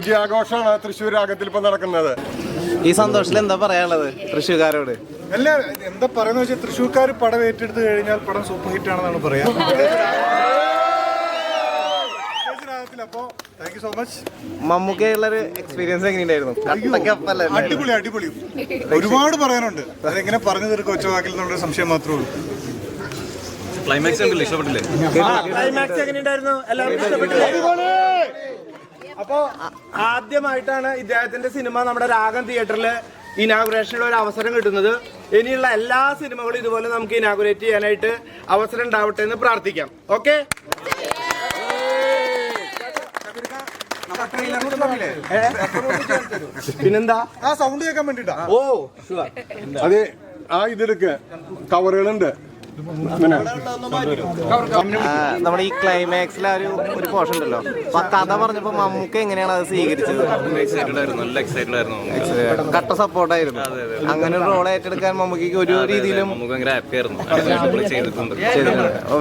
വിജയാഘോഷമാണ് തൃശ്ശൂർ രാഗത്തിൽ ഇപ്പൊ നടക്കുന്നത്. ഈ സന്തോഷത്തിൽ എന്താ പറയാനുള്ളത് തൃശ്ശൂർക്കാരോട്? അല്ല എന്താ പറയുന്ന വെച്ചാൽ തൃശ്ശൂർക്കാർ പടം ഏറ്റെടുത്ത് കഴിഞ്ഞാൽ പടം സൂപ്പർ ഹിറ്റ് ആണെന്നാണ് പറയാ. അപ്പോ താങ്ക് സോ മച്ച് മമ്മൂക്കയുള്ള ഒരു എക്സ്പീരിയൻസ് എങ്ങനെയുണ്ടായിരുന്നു? അടിപൊളി അടിപൊളി. ഒരുപാട് പറയാനുണ്ട്. അതെങ്ങനെ പറഞ്ഞു തീർക്കും ഒറ്റ വാക്കിൽ നിന്നുള്ള സംശയം മാത്രമേ ഉള്ളൂ. ക്ലൈമാക്സ് ഇഷ്ടപ്പെട്ടില്ലേ? ക്ലൈമാക്സ് എങ്ങനെയുണ്ടായിരുന്നു? എല്ലാവർക്കും ഇഷ്ടപ്പെട്ടില്ലേ? അപ്പോ ആദ്യമായിട്ടാണ് ഇദ്ദേഹത്തിന്റെ സിനിമ നമ്മുടെ രാഗം തിയേറ്ററിൽ ഇനാഗുറേഷനുള്ള ഒരു അവസരം കിട്ടുന്നത്. ഇനിയുള്ള എല്ലാ സിനിമകളും ഇതുപോലെ നമുക്ക് ഇനാഗുറേറ്റ് ചെയ്യാനായിട്ട് അവസരം ഉണ്ടാവട്ടെ എന്ന് പ്രാർത്ഥിക്കാം. ഓക്കെ? പിന്നെന്താ? ആ സൗണ്ട് കേൾക്കാൻ വേണ്ടിട്ടാ. ഓ അതെ ആ ഇതിലൊക്കെ കവറുകളുണ്ട്. നമ്മുടെ ഈ ക്ലൈമാക്സിലെ ഒരു ഒരു പോർഷൻ ഉണ്ടല്ലോ. അപ്പൊ ആ കഥ പറഞ്ഞപ്പോ മമ്മൂക്ക എങ്ങനെയാണ് അത് സ്വീകരിച്ചത്? നല്ല എക്സൈറ്റഡ് ആയിരുന്നു. കട്ട സപ്പോർട്ടായിരുന്നു അങ്ങനെ ഒരു റോൾ ഏറ്റെടുക്കാൻ മമ്മൂക്കയ്ക്ക് ഒരു രീതിയിലും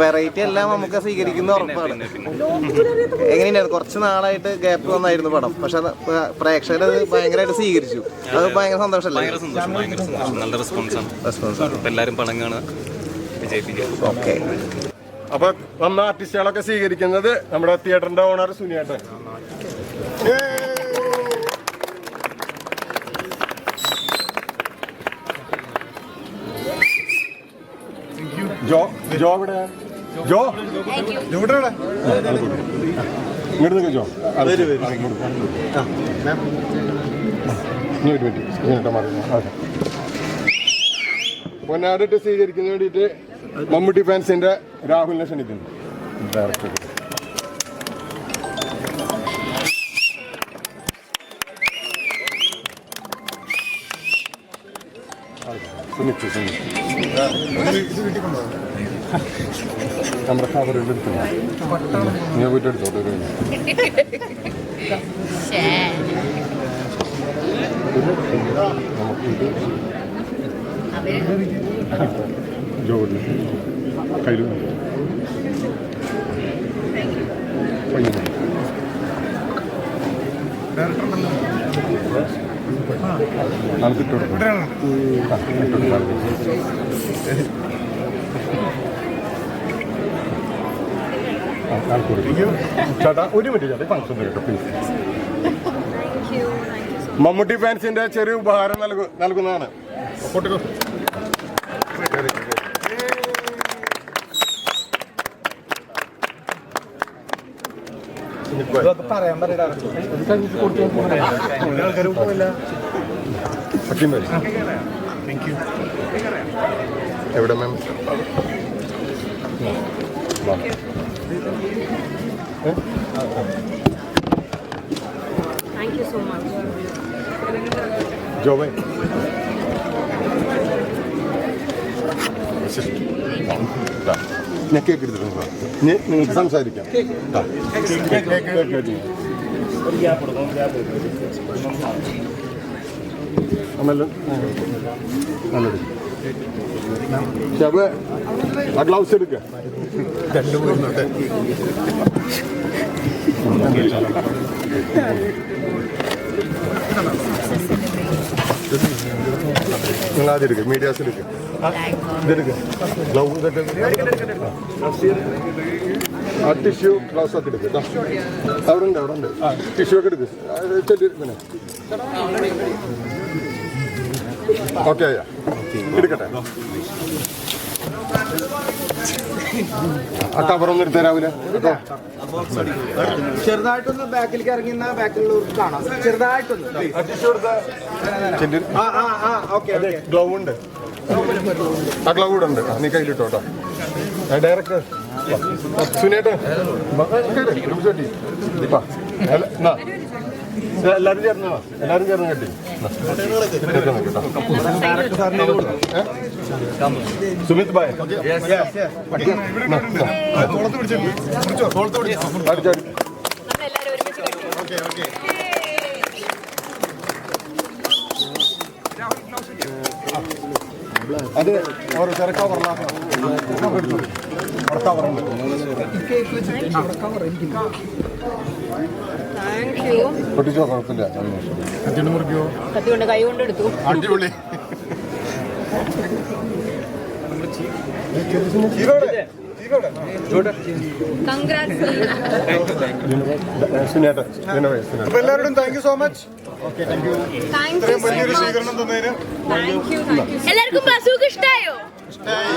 വെറൈറ്റി എല്ലാം മമ്മൂക്ക സ്വീകരിക്കുന്ന ഉറപ്പാണ്. എങ്ങനെയാണ് കുറച്ച് നാളായിട്ട് ഗ്യാപ്പ് വന്നായിരുന്നു പടം. പക്ഷെ അത് പ്രേക്ഷകർ അത് ഭയങ്കരമായിട്ട് സ്വീകരിച്ചു. അത് ഭയങ്കര സന്തോഷമല്ലേ? നല്ല റെസ്പോൺസ് ആണ്. റെസ്പോൺസ് ഇപ്പൊ എല്ലാരും പണം കാണുക. ഓക്കെ. അപ്പൊ വന്ന ആർട്ടിസ്റ്റുകളൊക്കെ സ്വീകരിക്കുന്നത് നമ്മുടെ തിയേറ്ററിന്റെ ഓണർ സുനിയേട്ടൻ. ജോ ജോ ഇവിടെ ജോ? ഇങ്ങോട്ട് നിൽക്ക് ജോ അത് ഇങ്ങോട്ട് പൊന്നാടിട്ട് സ്വീകരിക്കുന്നതിന് വേണ്ടിയിട്ട് മമ്മൂട്ടി ഫാൻസിന്റെ രാഹുലിനെ ക്ഷണിക്കുന്നു. ഡയറക്ടർ. സുമിച്ചു സുമിച്ചു നമ്മുടെ കവറിൽ എടുത്തു. ഞാൻ പോയിട്ട് എടുത്തോട്ടെ ഒരു നമുക്കിത് ജോലി കയ്യിൽ ചേട്ടാ ഒരു മിനിറ്റ് ചേട്ടാ ഫംഗ്ഷൻ കേട്ടോ പ്ലീസ് മമ്മൂട്ടി ഫാൻസിന്റെ ചെറിയ ഉപഹാരം നൽകുന്നതാണ്. നൽകുന്നതാണ് പൊട്ടിക്കോ പറയാൻ പറയടാ ഹക്കീം വരി എവിടെ മാം Thank you. So much. ജോബേ ഞാൻ കേക്ക് നിങ്ങൾക്ക് സംസാരിക്കാം. നല്ലത്. ഷബ് ആ ഗ്ലൗസ് എടുക്ക. നിങ്ങൾ ആദ്യം എടുക്കുക മീഡിയാസ് എടുക്കുക ടിഷ്യൂ ഒക്കെ എടുക്കുക അവിടെ ഉണ്ട് അവിടെ ഉണ്ട് ടിഷ്യൂ ഒക്കെ എടുക്കുക ഓക്കെ. അയ്യാ എടുക്കട്ടെ ആ കവറൊന്നും എടുത്ത് കേട്ടോ ചെറുതായിട്ടൊന്ന് ബാക്കിലേക്ക് ഇറങ്ങി ബാക്കിലുള്ളവർക്ക് കാണാം ചെറുതായിട്ടൊന്ന് ഗ്ലൗ ഉണ്ട്. ആ ക്ലൗഡ് കൂടെ ഉണ്ട്. നീ കയ്യിലിട്ടോട്ടോ. ഡയറക്ടർ സുനേട്ട് എല്ലാരും ചേർന്നോ? എല്ലാരും ചേർന്ന് കെട്ടി? സുമിത് ഭായ്. ഓക്കെ പിടിച്ചു അത് ഓരോ ചെറുക്ക കവറുണ്ട് താങ്ക് യു പൊട്ടിച്ചോ കുഴപ്പമില്ല. കത്തി കൊണ്ട് കൈ കൊണ്ട് എടുത്തു. അടിപൊളി. സിനേട്ടൻ അപ്പൊ എല്ലാവരോടും താങ്ക് യു സോ മച്ച് ഇത്രയും വലിയൊരു സ്വീകരണം തന്നതിന്. എല്ലാവർക്കും ഇഷ്ടായോ? ഇഷ്ടായോ.